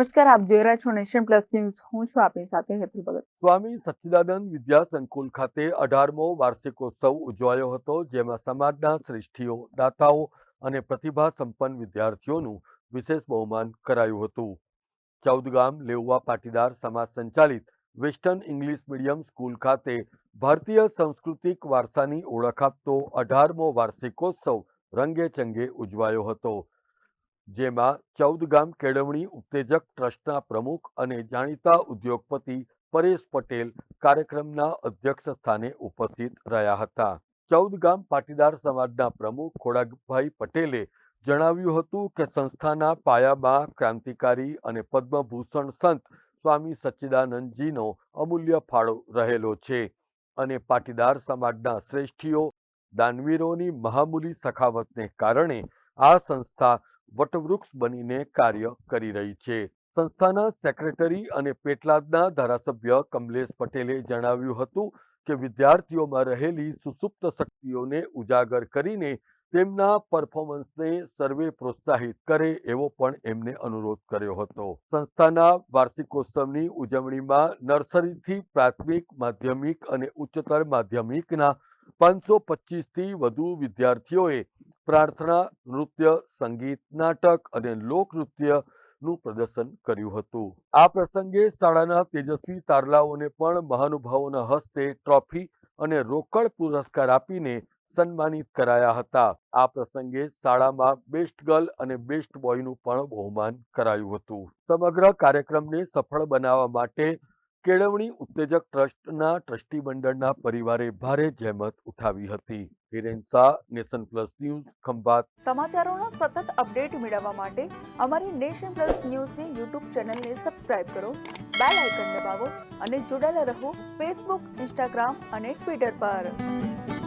નમસ્કાર, આપ જોઈ રહ્યા છો નેશન પ્લસ ન્યૂઝ. હું છું આપની સાથે હેતલ ભગત. સ્વામી સચ્ચિદાનંદ વિદ્યા સંકુલ ખાતે અઢારમો વાર્ષિકોત્સવ ઉજવાયો હતો, જેમાં સમાજના શ્રેષ્ઠીઓ, દાતાઓ અને પ્રતિભા સંપન્ન વિદ્યાર્થીઓનું વિશેષ બહુમાન કરાયું હતું. ચૌદગામ લેઉવા પાટીદાર સમાજ સંચાલિત વેસ્ટર્ન ઇંગ્લિશ મીડિયમ સ્કૂલ ખાતે ભારતીય સાંસ્કૃતિક વારસાની ઓળખ આપતો અઢારમો વાર્ષિકોત્સવ રંગે ચંગે ઉજવાયો હતો. જેમાં ચૌદ ગામ કેળવણી ઉત્તેજક ટ્રસ્ટના પ્રમુખ અને જાણીતા ઉદ્યોગપતિ પરેશ પટેલ કાર્યક્રમના અધ્યક્ષ સ્થાને ઉપસ્થિત રહ્યા હતા. ચૌદ ગામ પાટીદાર સમાજના પ્રમુખ ખોડાભાઈ પટેલે જણાવ્યું હતું કે સંસ્થાના પાયામાં ક્રાંતિકારી અને પદ્મભૂષણ સંત સ્વામી સચ્ચિદાનંદજીનો અમૂલ્ય ફાળો રહેલો છે અને પાટીદાર સમાજના શ્રેષ્ઠીઓ, દાનવીરોની મહામૂલી સખાવતને કારણે આ સંસ્થા વટવૃક્ષ બનીને કાર્ય કરી રહી છે. સંસ્થાના સેક્રેટરી અને પેટલાદના ધારાસભ્ય કમલેશ પટેલે જણાવ્યું હતું કે વિદ્યાર્થીઓમાં રહેલી સુસુપ્ત શક્તિઓને ઉજાગર કરીને તેમના પરફોર્મન્સને સર્વે પ્રોત્સાહિત કરે એવો પણ એમને અનુરોધ કર્યો હતો. સંસ્થાના વાર્ષિકોત્સવની ઉજવણીમાં નર્સરીથી પ્રાથમિક, માધ્યમિક અને ઉચ્ચતર માધ્યમિકના પાંચસો પચીસથી વધુ વિદ્યાર્થીઓએ પ્રાર્થના, નૃત્ય, સંગીત, નાટક અને લોકનૃત્યનું પ્રદર્શન કર્યું હતું. આ પ્રસંગે શાળાના તેજસ્વી તારલાઓને પણ મહાનુભાવોના હસ્તે ટ્રોફી અને રોકડ પુરસ્કાર આપીને સન્માનિત કરાયા હતા. આ પ્રસંગે શાળામાં બેસ્ટ ગર્લ અને બેસ્ટ બોયનું પણ બહુમાન કરાયું હતું. સમગ્ર કાર્યક્રમને સફળ બનાવવા માટે કેળવણી ઉત્તેજક ટ્રસ્ટના ટ્રસ્ટી મંડળના પરિવારે ભારે જહેમત ઉઠાવી હતી. Hiren Shah nation plus news, Khambhat. સમાચારોના સતત અપડેટ મેળવવા માટે અમારી નેશન પ્લસ ન્યૂઝની યુટ્યુબ ચેનલને સબસ્ક્રાઇબ કરો, બેલ આઇકન દબાવો અને જોડાયેલા રહો ફેસબુક, ઇન્સ્ટાગ્રામ અને ટ્વિટર પર.